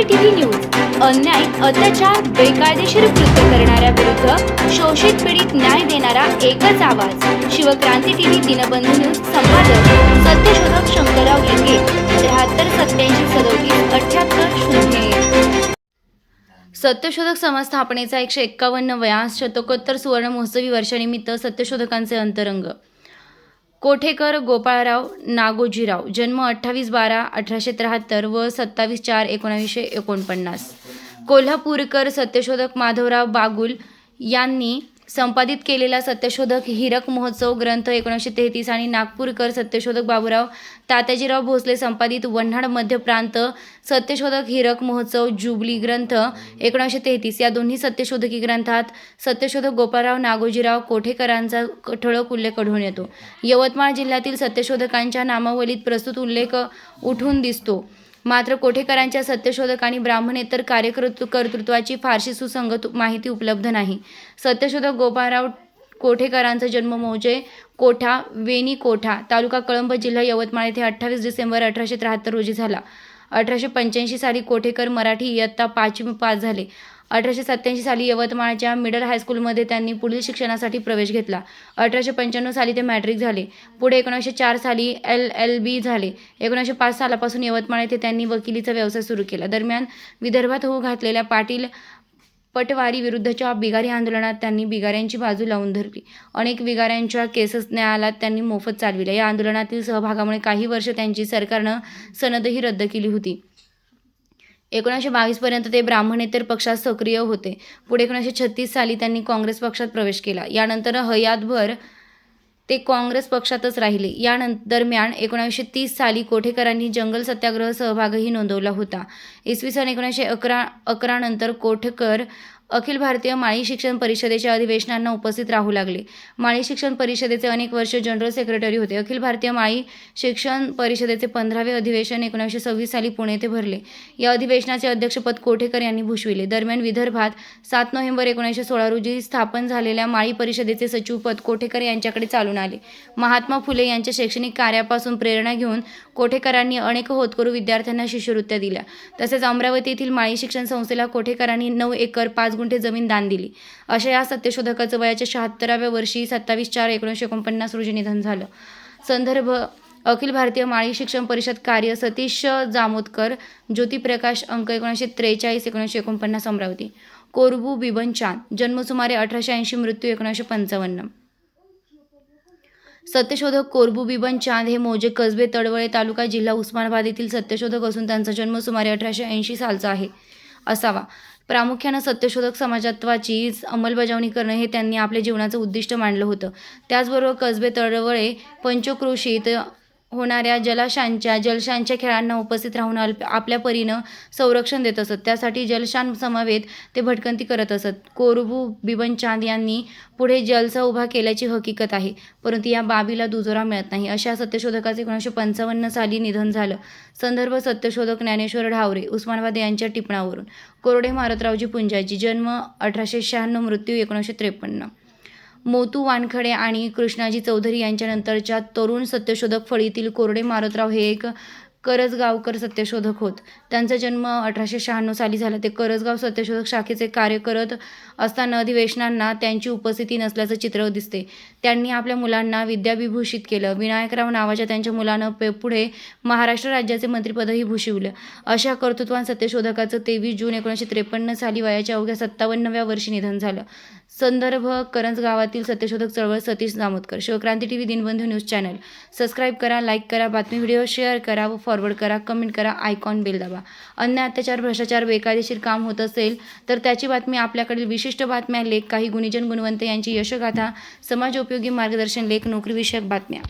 Shivkranti TV news अन्याय अत्याचार बेकायदेशीर कृत्य करणाऱ्या विरुद्ध शोषित पीडित न्याय देणारा एकच आवाज. शिवक्रांती टीव्ही दिनबंधू न्यूज संपादक सत्यशोधक शंकरराव लिंगे त्र्याहत्तर सत्याऐंशी सदोतीस अठ्याहत्तर शून्य सत्यशोधक समाज एकशे एक्कावन्न वया शतकोत्तर सुवर्ण महोत्सवी वर्षानिमित्त सत्यशोधकांचे अंतरंग. कोठेकर गोपाळराव नागोजीराव. जन्म अठ्ठावीस बारा अठराशे त्र्याहत्तर व सत्तावीस चार एकोणावीसशे एकोणपन्नास. कोल्हापूरकर सत्यशोधक माधवराव बागुल यांनी संपादित केलेला सत्यशोधक हिरक महोत्सव ग्रंथ एकोणीसशे तेहतीस आणि नागपूरकर सत्यशोधक बाबूराव तात्याजीराव भोसले संपादित वन्हाड मध्य प्रांत सत्यशोधक हिरक महोत्सव जुबली ग्रंथ एकोणीसशे तेहतीस. या दोन्ही सत्यशोधकी ग्रंथात सत्यशोधक गोपाळराव नागोजीराव कोठेकरांचा ठळक उल्लेख आढळून येतो. यवतमाळ जिल्ह्यातील सत्यशोधकांच्या नामावलीत प्रस्तुत उल्लेख उठून दिसतो. मात्र कोठेकरांच्या सत्यशोधक आणि ब्राह्मणेतर कार्यकर्तृ कर्तृत्वाची फारशी सुसंगत माहिती उपलब्ध नाही. सत्यशोधक गोपाळराव कोठेकरांचा जन्म मौजे कोठा वेणी कोठा तालुका कळंब जिल्हा यवतमाळ येथे अठ्ठावीस डिसेंबर अठराशे त्र्याहत्तर रोजी झाला. अठराशे पंच्याऐंशी साली कोठेकर मराठी इयत्ता पाचवी पास झाले. अठराशे सत्याऐंशी साली यवतमाळच्या मिडल हायस्कूलमध्ये त्यांनी पुढील शिक्षणासाठी प्रवेश घेतला. अठराशे पंच्याण्णव साली ते मॅट्रिक झाले. पुढे एकोणीसशे चार साली एल एल बी झाले. एकोणीसशे पाच सालापासून यवतमाळ येथे त्यांनी वकिलीचा व्यवसाय सुरू केला. दरम्यान विदर्भात होऊ घातलेल्या पाटील पटवारी विरुद्धच्या बिगारी आंदोलनात त्यांनी बिगाऱ्यांची बाजू लावून धरली. अनेक बिगाऱ्यांच्या केसेस न्यायालयात त्यांनी मोफत चालविल्या. या आंदोलनातील सहभागामुळे काही वर्ष त्यांची सरकारनं सनदही रद्द केली होती. एकोणीसशे बावीसपर्यंत ते ब्राह्मणेतर पक्षात सक्रिय होते. पुढे एकोणीसशे छत्तीस साली त्यांनी काँग्रेस पक्षात प्रवेश केला. यानंतर हयातभर ते काँग्रेस पक्षातच राहिले. यानंतर दरम्यान एकोणीसशे तीस साली कोठेकरांनी जंगल सत्याग्रह सहभागही नोंदवला होता. इसवी सन एकोणीसशे अकरा अकरानंतर कोठेकर अखिल भारतीय माळी शिक्षण परिषदेच्या अधिवेशनांना उपस्थित राहू लागले. माळी शिक्षण परिषदेचे अनेक वर्ष जनरल सेक्रेटरी होते. अखिल भारतीय माळी शिक्षण परिषदेचे पंधरावे अधिवेशन एकोणीसशे सव्वीस साली पुणे येथे भरले. या अधिवेशनाचे अध्यक्षपद कोठेकर यांनी भूषविले. दरम्यान विदर्भात सात नोव्हेंबर एकोणीसशे सोळा रोजी स्थापन झालेल्या माळी परिषदेचे सचिवपद कोठेकर यांच्याकडे चालून आले. महात्मा फुले यांच्या शैक्षणिक कार्यापासून प्रेरणा घेऊन कोठेकरांनी अनेक होतकरू विद्यार्थ्यांना शिष्यवृत्त्या दिल्या. तसेच अमरावती येथील माळी शिक्षण संस्थेला कोठेकरांनी नऊ एकर पाच गुंठे जमीन दान दिली. अशा या सत्यशोधकाचं वयाच्या शहात्तराव्या वर्षी सत्तावीस चार एकोणीसशे एकोणपन्नास रोजी निधन झालं. संदर्भ अखिल भारतीय माळी शिक्षण परिषद कार्य सतीश जामोदकर ज्योतिप्रकाश अंक एकोणीसशे त्रेचाळीस एकोणीसशे एकोणपन्नास अमरावती. कोरबू बिबन चांद जन्म सुमारे अठराशे ऐंशी मृत्यू एकोणीसशे पंचावन्न. सत्यशोधक कोरबू बिबन चांद हे मोजे कसबे तडवळे तालुका जिल्हा उस्मानाबाद येथील सत्यशोधक असून त्यांचा जन्म सुमारे अठराशे ऐंशी सालचा आहे. असावा. प्रामुख्यानं सत्यशोधक समाजत्वाची अंमलबजावणी करणं हे त्यांनी आपल्या जीवनाचं उद्दिष्ट मांडलं होतं. त्याचबरोबर कसबे तळवळे पंचक्रोशीत होणाऱ्या जलाशांच्या जलशांच्या खेळांना उपस्थित राहून अल्प आपल्या परीनं संरक्षण देत असत. त्यासाठी जलशान समवेत ते भटकंती करत असत. कोरबू बिबन चांद यांनी पुढे जलसा उभा केल्याची हकीकत आहे. परंतु या बाबीला दुजोरा मिळत नाही. अशा सत्यशोधकाचे एकोणीसशे पंचावन्न साली निधन झालं. संदर्भ सत्यशोधक ज्ञानेश्वर ढावरे उस्मानाबाद यांच्या टिपणावरून. कोरडे मारतरावजी पुंजाजी जन्म अठराशे शहाण्णव मृत्यू एकोणीसशे त्रेपन्न. मोतू वानखडे आणि कृष्णाजी चौधरी यांच्यानंतरच्या तरुण सत्यशोधक फळीतील कोरडे मारतराव हे एक करजगावकर सत्यशोधक होत. त्यांचा जन्म अठराशे शहाण्णव साली झाला. ते करजगाव सत्यशोधक शाखेचे कार्य करत असताना अधिवेशनांना त्यांची उपस्थिती नसल्याचं चित्र दिसते. त्यांनी आपल्या मुलांना विद्याविभूषित केलं. विनायकराव नावाच्या त्यांच्या मुलानं पे पुढे महाराष्ट्र राज्याचे मंत्रिपदही भूषिवलं. अशा कर्तृत्वान सत्यशोधकाचं तेवीस जून एकोणीसशे त्रेपन्न साली वयाच्या अवघ्या सत्तावन्नव्या वर्षी निधन झालं. संदर्भ करंज गावातील सत्यशोधक चळवळ Satish Jamodkar Shivkranti TV Dinbandhu news channel. Subscribe करा लाईक करा बातमी व्हिडिओ शेअर करा व फॉरवर्ड करा कमेंट करा आयकॉन बेल दाबा. अन्य अत्याचार भ्रष्टाचार बेकायदेशीर काम होत असेल तर त्याची बातमी आपल्याकडील विशिष्ट बातम्या लेख काही गुणीजन गुणवंत यांची यशगाथा समाजोपयोगी मार्गदर्शन लेख नोकरीविषयक बातम्या.